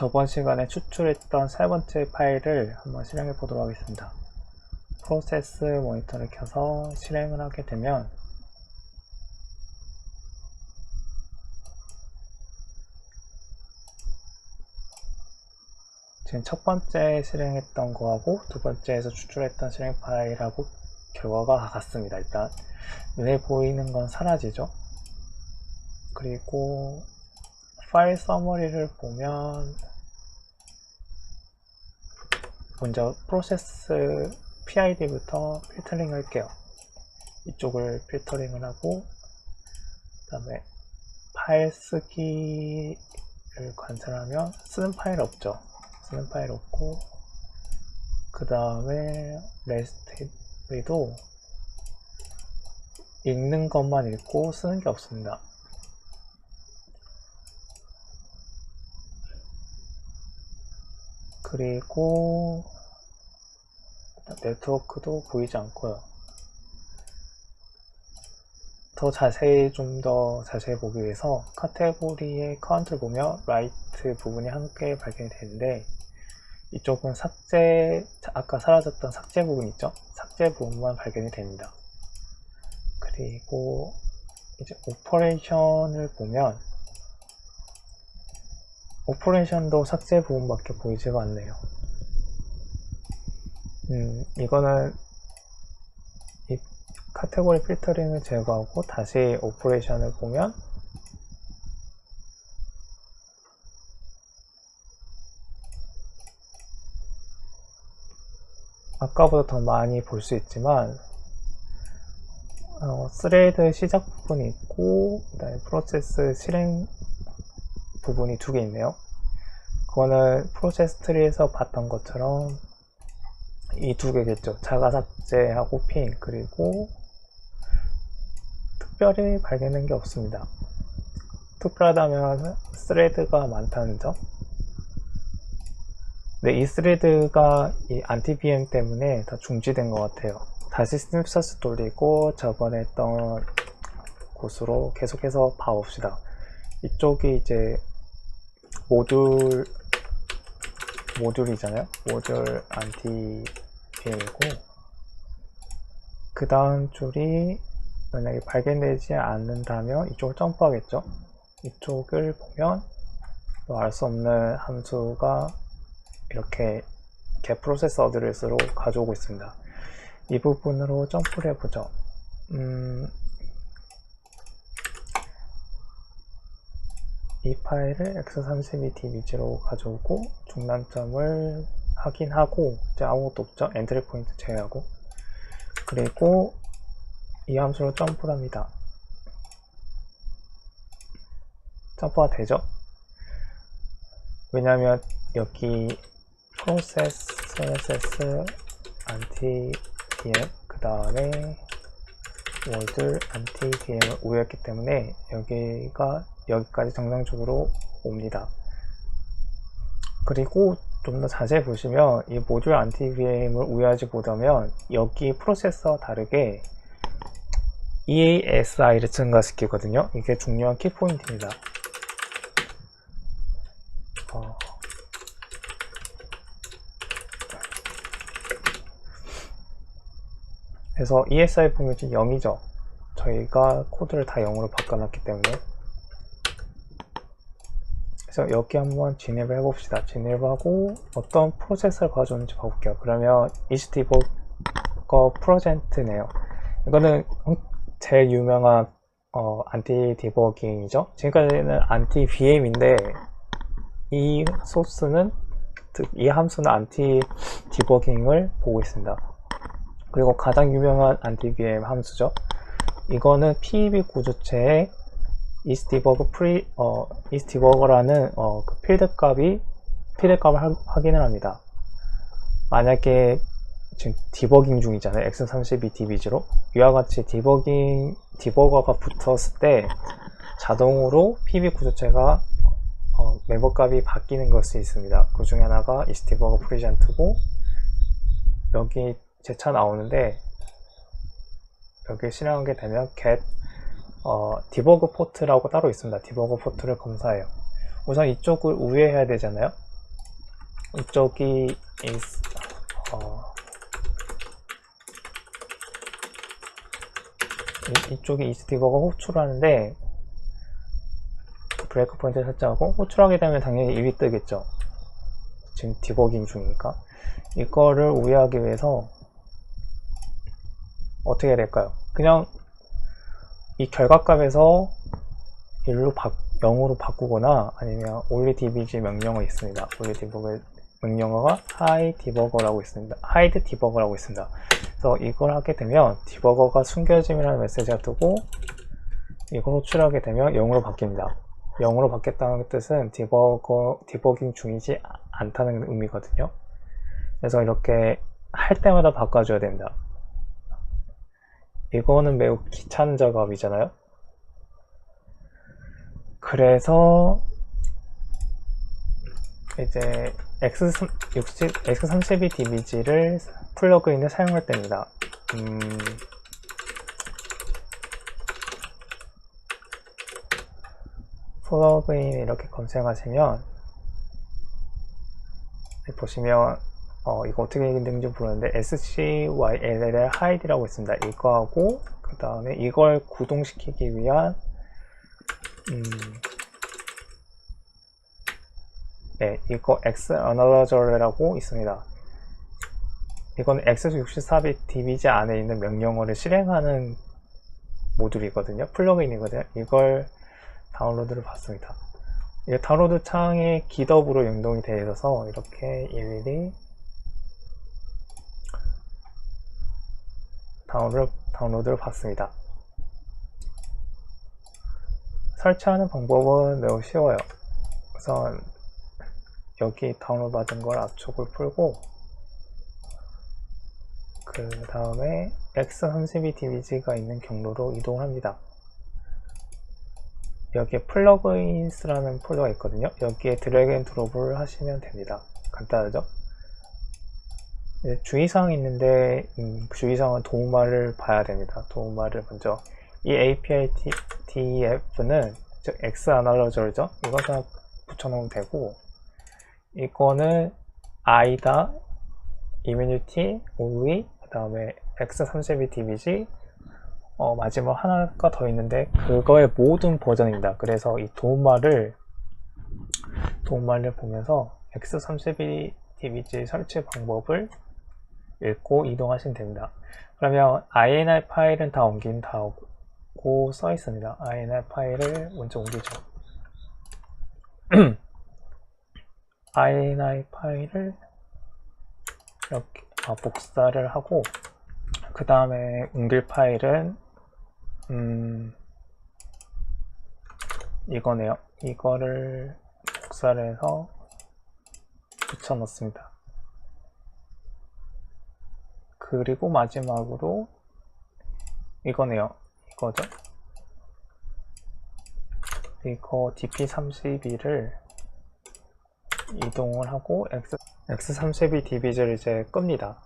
저번 시간에 추출했던 세 번째 파일을 한번 실행해 보도록 하겠습니다. 프로세스 모니터를 켜서 실행을 하게 되면 지금 첫 번째 실행했던 거하고 두 번째에서 추출했던 실행 파일하고 결과가 같습니다. 일단 눈에 보이는 건 사라지죠. 그리고 파일 서머리를 보면 먼저 프로세스 PID부터 필터링 할게요. 이쪽을 필터링을 하고 그 다음에 파일 쓰기를 관찰하면 쓰는 파일 없죠. 쓰는 파일 없고 그 다음에 레스트리도 읽는 것만 읽고 쓰는 게 없습니다. 그리고 네트워크도 보이지 않고요. 더 자세히 좀 더 자세히 보기 위해서 카테고리의 카운트를 보면 라이트 부분이 함께 발견이 되는데 이쪽은 삭제 아까 사라졌던 삭제 부분 있죠? 삭제 부분만 발견이 됩니다. 그리고 이제 오퍼레이션을 보면 오퍼레이션도 삭제 부분밖에 보이지가 않네요. 음, 이거는 이 카테고리 필터링을 제거하고 다시 오퍼레이션을 보면 아까보다 더 많이 볼 수 있지만 어, 스레드 시작 부분이 있고 그다음에 프로세스 실행 부분이 두 개 있네요. 그거는 프로세스 트리에서 봤던 것처럼 이 두 개겠죠. 자가 삭제하고 핑 그리고 특별히 발견된 게 없습니다. 특별하다면 스레드가 많다는 점. 네, 이 스레드가 이 안티-BM 때문에 다 중지된 것 같아요. 다시 스냅샷을 돌리고 저번에 했던 곳으로 계속해서 봐봅시다. 이쪽이 이제 모듈 모듈이잖아요. 모듈 안티-BM이고 그 다음 줄이 만약에 발견되지 않는다면 이쪽을 점프하겠죠. 이쪽을 보면 알 수 없는 함수가 이렇게 get process address로 가져오고 있습니다. 이 부분으로 점프를 해보죠. 음, 이 파일을 x32dbg로 가져오고 중단점을 확인하고 이제 아무것도 없죠. 엔트리 포인트 제외하고 그리고 이 함수로 점프를 합니다. 점프가 되죠? 왜냐하면 여기 process, css, anti vm 그 다음에 word anti vm을 우회했기 때문에 여기가 여기까지 정상적으로 옵니다. 그리고 좀 더 자세히 보시면 이 모듈 vm을 우회하지 못하면 여기 프로세서와 다르게 EASI를 증가시키거든요. 이게 중요한 키포인트입니다. 어. 그래서 ESI 보면 지금 0이죠. 저희가 코드를 다 0으로 바꿔놨기 때문에 그래서 여기 한번 진입을 해봅시다. 진입을 하고 어떤 프로세스를 가져오는지 봐볼게요. 그러면 이스티버거 프로젝트네요. 이거는 제일 유명한 어, 안티 디버깅이죠. 지금까지는 안티 VM인데 이 소스는 이 함수는 안티 디버깅을 보고 있습니다. 그리고 가장 유명한 안티 VM 함수죠. 이거는 PEB 구조체에 이스티버그 프리 어 이스티버거라는 어, 그 필드 값이 필드 값을 하, 확인을 합니다. 만약에 지금 디버깅 중이잖아요. x32dbg로 이와 같이 디버깅 디버거가 붙었을 때 자동으로 PB 구조체가 어, 멤버 값이 바뀌는 것이 있습니다. 그 중에 하나가 이스티버거 프리젠트고 여기 제차 나오는데 여기 실행하게 되면 get 어, 디버그 포트라고 따로 있습니다. 디버그 포트를 검사해요. 우선 이쪽을 우회해야 되잖아요. 이쪽이 is, 어, 이, 이쪽이 is 디버가 호출하는데 브레이크 포인트 설정하고 호출하게 되면 당연히 입이 뜨겠죠. 지금 디버깅 중이니까 이거를 우회하기 위해서 어떻게 해야 될까요? 그냥 이 결과값에서 1로 바, 0으로 바꾸거나 아니면 only dbg 명령어 있습니다. only debug 명령어가 hide debugger라고 있습니다. hide debugger라고 있습니다. 그래서 이걸 하게 되면 디버거가 숨겨짐이라는 메시지가 뜨고 이걸 호출하게 되면 0으로 바뀝니다. 0으로 바뀌었다는 뜻은 디버거, 디버깅 중이지 않다는 의미거든요. 그래서 이렇게 할 때마다 바꿔줘야 됩니다. 이거는 매우 귀찮은 작업이잖아요. 그래서 이제 X60, X32 DBG를 플러그인을 사용할 때입니다. 음, 플러그인 이렇게 검색하시면 보시면 어, 이거 어떻게 읽는지 모르는데 SCYLL hide라고 있습니다. 이거하고 그 다음에 이걸 구동시키기 위한 음, 네, 이거 X Analyzer라고 있습니다. 이건 X64bit DBG 안에 있는 명령어를 실행하는 모듈이거든요. 플러그인이거든요. 이걸 다운로드를 받습니다. 이 다운로드 창에 기덥으로 연동이 되어 있어서 이렇게 일일이 다운로드, 다운로드를 받습니다. 설치하는 방법은 매우 쉬워요. 우선 여기 다운로드 받은 걸 압축을 풀고 그 다음에 X32DBG가 있는 경로로 이동합니다. 여기에 플러그인스라는 폴더가 있거든요. 여기에 드래그 앤 드롭을 하시면 됩니다. 간단하죠? 주의사항이 있는데 음, 주의사항은 도움말을 봐야 됩니다. 도움말을 먼저 이 API DEF는 즉 X 아날로저죠. 이거 그냥 붙여놓으면 되고 이거는 아이다, 이뮤니티, 오위, 그 다음에 X32DBG 어, 마지막 하나가 더 있는데 그거의 모든 버전입니다. 그래서 이 도움말을 도움말을 보면서 X32DBG 설치 방법을 읽고 이동하시면 됩니다. 그러면 INI 파일은 다 옮긴 다고 써 있습니다. INI 파일을 먼저 옮기죠. INI 파일을 이렇게 아, 복사를 하고 그 다음에 옮길 파일은 음, 이거네요. 이거를 복사를 해서 붙여 넣습니다. 그리고 마지막으로 이거네요. 이거죠. 이거 DP32를 이동을 하고 X, X32 DB를 이제 끕니다.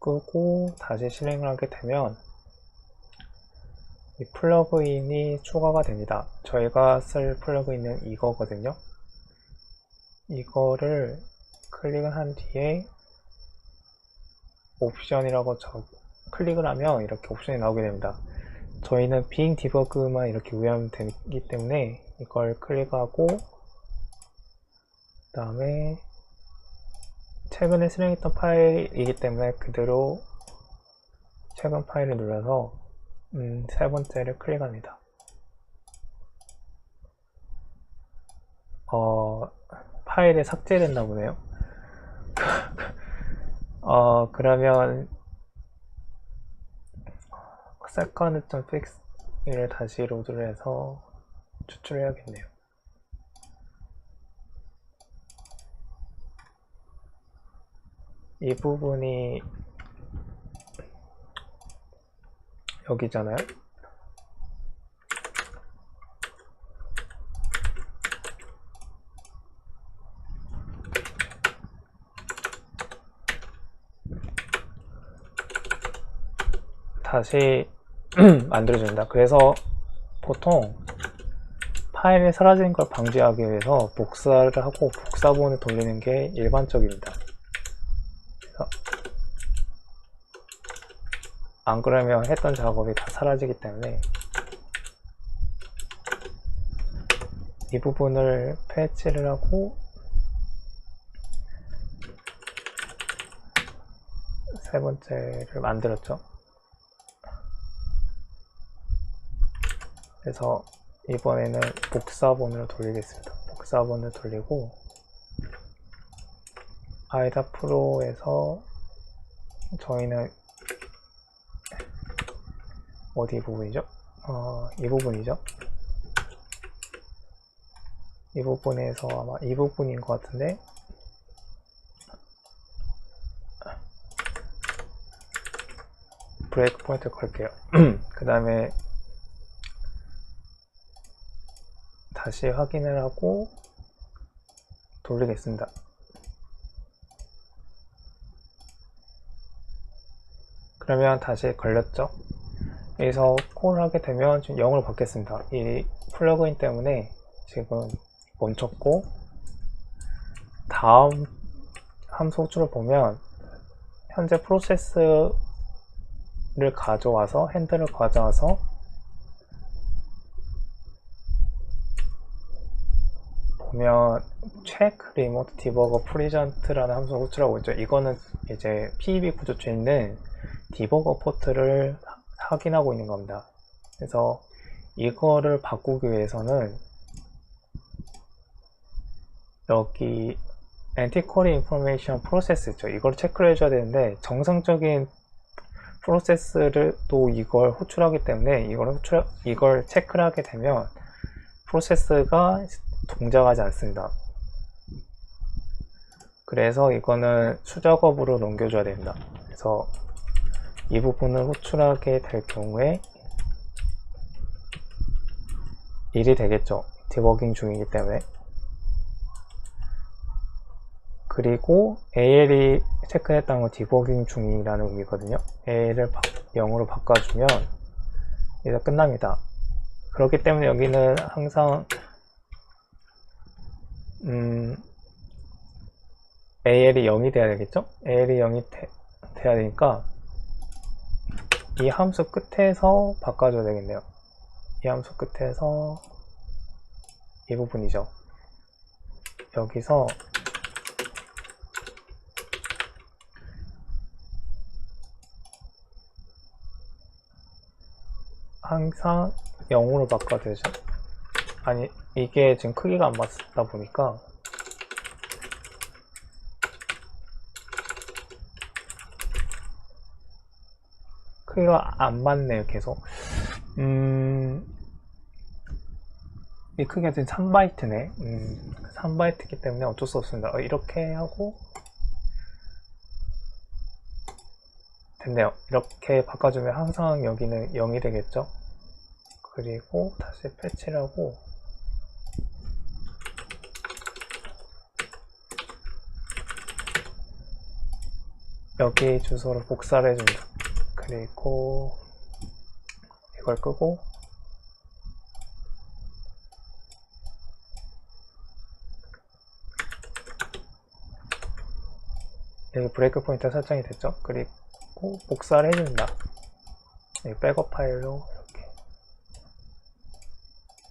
끄고 다시 실행을 하게 되면 이 플러그인이 추가가 됩니다. 저희가 쓸 플러그인은 이거거든요. 이거를 클릭을 한 뒤에 옵션이라고 저 클릭을 하면 이렇게 옵션이 나오게 됩니다. 저희는 빙 디버그만 이렇게 우회하면 되기 때문에 이걸 클릭하고 그 다음에 최근에 실행했던 파일이기 때문에 그대로 최근 파일을 눌러서 음, 세 번째를 클릭합니다. 어, 파일이 삭제됐나 보네요. 어, 그러면 second.fix를 다시 로드를 해서 추출해야겠네요. 이 부분이 여기잖아요. 다시 만들어준다. 그래서 보통 파일이 사라지는 걸 방지하기 위해서 복사를 하고 복사본을 돌리는 게 일반적입니다. 그래서 안 그러면 했던 작업이 다 사라지기 때문에 이 부분을 패치를 하고 세 번째를 만들었죠. 그래서 이번에는 복사본으로 돌리겠습니다. 복사본을 돌리고 아이다 프로에서 저희는 어디 부분이죠? 어, 이 부분이죠. 이 부분에서 아마 이 부분인 것 같은데 브레이크 포인트 걸게요. 그 다음에 다시 확인을 하고 돌리겠습니다. 그러면 다시 걸렸죠? 여기서 콜을 하게 되면 지금 0을 받겠습니다. 이 플러그인 때문에 지금 멈췄고 다음 함수 호출을 보면 현재 프로세스를 가져와서 핸들을 가져와서 보면 check remote debugger present라는 함수 호출하고 있죠. 이거는 이제 PEB 구조체에 있는 디버거 포트를 확인하고 있는 겁니다. 그래서 이거를 바꾸기 위해서는 여기 anti-query information process 있죠. 이걸 체크를 해줘야 되는데 정상적인 프로세스를 또 이걸 호출하기 때문에 이걸 호출 이걸 체크를 하게 되면 프로세스가 동작하지 않습니다. 그래서 이거는 수작업으로 넘겨줘야 됩니다. 그래서 이 부분을 호출하게 될 경우에 일이 되겠죠. 디버깅 중이기 때문에. 그리고 AL이 체크했다는 건 디버깅 중이라는 의미거든요. AL을 0으로 바꿔주면 이제 끝납니다. 그렇기 때문에 여기는 항상 음, AL이 0이 돼야 되겠죠? AL이 0이 돼, 돼야 되니까 이 함수 끝에서 바꿔줘야 되겠네요. 이 함수 끝에서 이 부분이죠. 여기서 항상 0으로 바꿔야 되죠. 아니 이게 지금 크기가 안 맞다 보니까. 크기가 안 맞네요 계속. 음, 이 크기가 지금 3바이트네. 음, 3바이트이기 때문에 어쩔 수 없습니다. 어, 이렇게 하고 됐네요. 이렇게 바꿔주면 항상 여기는 0이 되겠죠? 그리고 다시 패치를 하고 여기 주소를 복사를 해줍니다. 그리고 이걸 끄고 여기 브레이크 포인트 설정이 됐죠? 그리고 복사를 해줍니다 백업 파일로 이렇게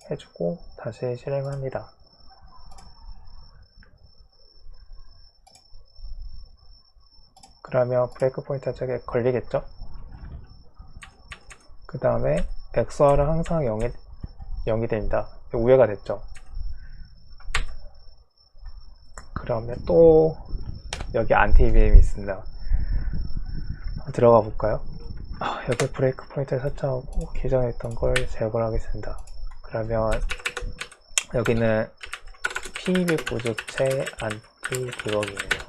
해주고 다시 실행합니다 그러면 브레이크 포인트 쪽에 걸리겠죠 그 다음에 XR은 항상 0이, 0이 됩니다. 우회가 됐죠. 그러면 또 여기 안티-BM이 있습니다. 들어가 볼까요? 아, 여기 브레이크 포인트 설정하고 있던 걸 제거를 하겠습니다. 그러면 여기는 PEB 보조체 안티 디버기예요.